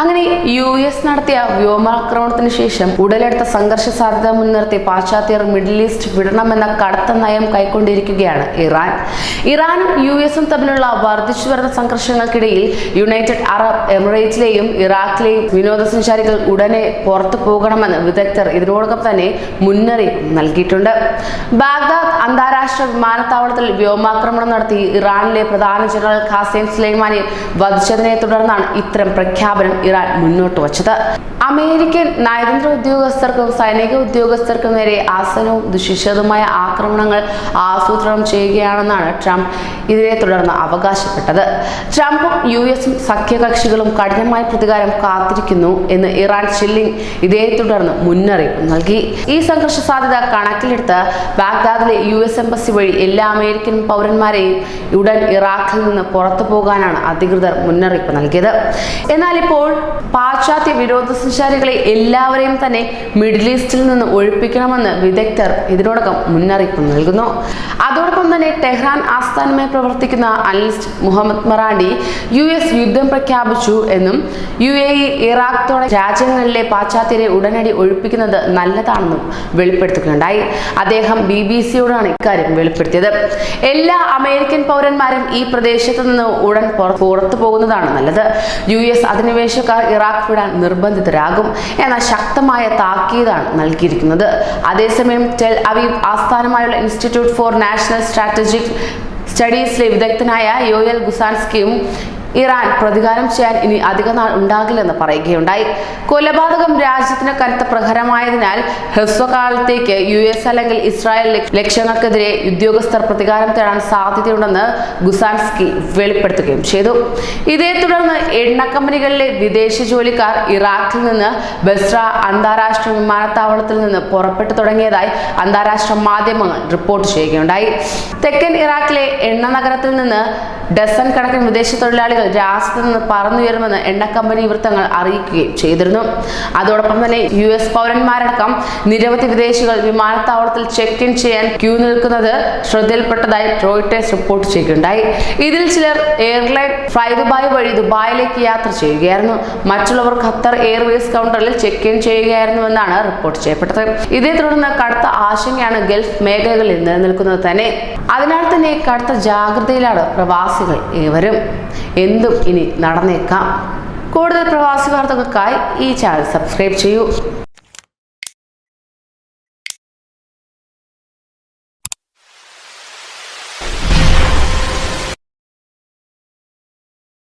അങ്ങനെ U S നടത്തിയ വ്യോമാക്രമണത്തിന് ശേഷം ഉടലെടുത്ത സംഘർഷ സാധ്യത മുൻനിർത്തി പാശ്ചാത്യർ മിഡിൽ ഈസ്റ്റ് വിടണമെന്ന കടുത്ത നയം കൈക്കൊണ്ടിരിക്കുകയാണ് ഇറാൻ. ഇറാനും യു എസും തമ്മിലുള്ള വർദ്ധിച്ചു വരുന്ന സംഘർഷങ്ങൾക്കിടയിൽ യുണൈറ്റഡ് അറബ് എമിറേറ്റ്സിലെയും ഇറാഖിലെയും വിനോദസഞ്ചാരികൾ ഉടനെ പുറത്തു പോകണമെന്ന് വിദഗ്ധർ ഇതിനോടകം തന്നെ മുന്നറിയിപ്പ് നൽകിയിട്ടുണ്ട്. ബാഗ്ദാദ് അന്താരാഷ്ട്ര വിമാനത്താവളത്തിൽ വ്യോമാക്രമണം നടത്തി ഇറാനിലെ പ്രധാന ജനറൽ ഖാസിം സുലൈമാനെ വധിച്ചതിനെ തുടർന്നാണ് ഇത്തരം പ്രഖ്യാപനം ഇറാൻ മുന്നോട്ട് വച്ചത്. അമേരിക്കൻ നയതന്ത്ര ഉദ്യോഗസ്ഥർക്കും സൈനിക ഉദ്യോഗസ്ഥർക്കും നേരെ ആസനവും ദുശിക്ഷതുമായ ആക്രമണങ്ങൾ ആസൂത്രണം ചെയ്യുകയാണെന്നാണ് ട്രംപ് ഇതിനെ തുടർന്ന് അവകാശപ്പെട്ടത്. ട്രംപും യു എസും സഖ്യകക്ഷികളും കഠിനമായ പ്രതികാരം കാത്തിരിക്കുന്നു എന്ന് ഇറാൻ ഷില്ലിംഗ് ഇതേ തുടർന്ന് മുന്നറിയിപ്പ് നൽകി. ഈ സംഘർഷ സാധ്യത കണക്കിലെടുത്ത് ബാഗ്ദാദിലെ യു എസ് എംബസി വഴി എല്ലാ അമേരിക്കൻ പൗരന്മാരെയും ഉടൻ ഇറാഖിൽ നിന്ന് പുറത്തു പോകാനാണ് അധികൃതർ മുന്നറിയിപ്പ് നൽകിയത്. എന്നാൽ ഇപ്പോൾ പാശ്ചാത്യ വിനോദസഞ്ചാരികളെ എല്ലാവരെയും തന്നെ മിഡിൽ ഈസ്റ്റിൽ നിന്ന് ഒഴിപ്പിക്കണമെന്ന് വിദഗ്ധർ ഇതിനോടകം മുന്നറിയിപ്പ് നൽകുന്നു. അതോടൊപ്പം തന്നെ ടെഹ്റാൻ ആസ്ഥാനമായി പ്രവർത്തിക്കുന്ന analyst Mohammad Marandi U S യുദ്ധം പ്രഖ്യാപിച്ചു എന്നും യു എ ഇ ഇറാഖ് തുടങ്ങിയ രാജ്യങ്ങളിലെ പാശ്ചാത്യരെ ഉടനടി ഒഴിപ്പിക്കുന്നത് നല്ലതാണെന്നും വെളിപ്പെടുത്തുകയുണ്ടായി. അദ്ദേഹം ബി ബി സിയോടാണ് ഇക്കാര്യം വെളിപ്പെടുത്തിയത്. എല്ലാ അമേരിക്കൻ പൗരന്മാരും ഈ പ്രദേശത്ത് നിന്ന് ഉടൻ പുറ- പുറത്തു പോകുന്നതാണ് നല്ലത്. യു എസ് അധിനിവേശക്കാർ ഇറാഖ് വിടാൻ നിർബന്ധിതരാകും എന്ന ശക്തമായ താക്കീതാണ് നൽകിയിരിക്കുന്നത്. അതേസമയം ടെൽ അവീവ് ആസ്ഥാനമായുള്ള ഇൻസ്റ്റിറ്റ്യൂട്ട് ഫോർ നാഷണൽ സ്ട്രാറ്റജിക് സ്റ്റഡീസിലെ വിദഗ്ധനായ യോയൽ ഗുസാൻസ്കിയും ഇറാൻ പ്രതികാരം ചെയ്യാൻ ഇനി അധിക നാൾ ഉണ്ടാകില്ലെന്ന് പറയുകയുണ്ടായി. കൊലപാതകം രാജ്യത്തിന് കനത്ത പ്രഹരമായതിനാൽ ഹ്രസ്വകാലത്തേക്ക് യു എസ് അല്ലെങ്കിൽ ഇസ്രായേൽ ലക്ഷ- ലക്ഷ്യങ്ങൾക്കെതിരെ ഉദ്യോഗസ്ഥർ പ്രതികാരം തേടാൻ സാധ്യതയുണ്ടെന്ന് ഗുസാൻസ്കി വെളിപ്പെടുത്തുകയും ചെയ്തു. ഇതേ തുടർന്ന് എണ്ണ കമ്പനികളിലെ വിദേശ ജോലിക്കാർ ഇറാഖിൽ നിന്ന് ബസ്ര അന്താരാഷ്ട്ര വിമാനത്താവളത്തിൽ നിന്ന് പുറപ്പെട്ടു തുടങ്ങിയതായി അന്താരാഷ്ട്ര മാധ്യമങ്ങൾ റിപ്പോർട്ട് ചെയ്യുകയുണ്ടായി. തെക്കൻ ഇറാഖിലെ എണ്ണ നഗരത്തിൽ നിന്ന് ഡസൻ കണക്കിന് വിദേശ തൊഴിലാളികൾ രാജ്യത്ത് നിന്ന് പറന്നുയരുമെന്ന് എണ്ണക്കമ്പനി വൃത്തങ്ങൾ അറിയിക്കുകയും ചെയ്തിരുന്നു. അതോടൊപ്പം തന്നെ യു എസ് പൗരന്മാരടക്കം നിരവധി വിദേശികൾ വിമാനത്താവളത്തിൽ ചെക്ക് ഇൻ ചെയ്യാൻ ക്യൂ നിൽക്കുന്നത് ശ്രദ്ധയിൽപ്പെട്ടതായി റോയിട്ടേഴ്സ് റിപ്പോർട്ട് ചെയ്യുകയുണ്ടായി. ഇതിൽ ചിലർ എയർലൈൻ ഫ്ലൈ ദുബായ് വഴി ദുബായിലേക്ക് യാത്ര ചെയ്യുകയായിരുന്നു. മറ്റുള്ളവർ ഖത്തർ എയർവേസ് കൗണ്ടറിൽ ചെക്ക് ഇൻ ചെയ്യുകയായിരുന്നുവെന്നാണ് റിപ്പോർട്ട് ചെയ്യപ്പെട്ടത്. ഇതേ തുടർന്ന് കടുത്ത ആശങ്കയാണ് ഗൾഫ് മേഖലകളിൽ നിലനിൽക്കുന്നത് തന്നെ. അതിനാൽ തന്നെ കടുത്ത ജാഗ്രതയിലാണ് പ്രവാസികൾ ഏവരും. എന്തും ഇനി നടന്നേക്കാം. കൂടുതൽ പ്രവാസി വാർത്തകൾക്കായി ഈ ചാനൽ സബ്സ്ക്രൈബ് ചെയ്യൂ.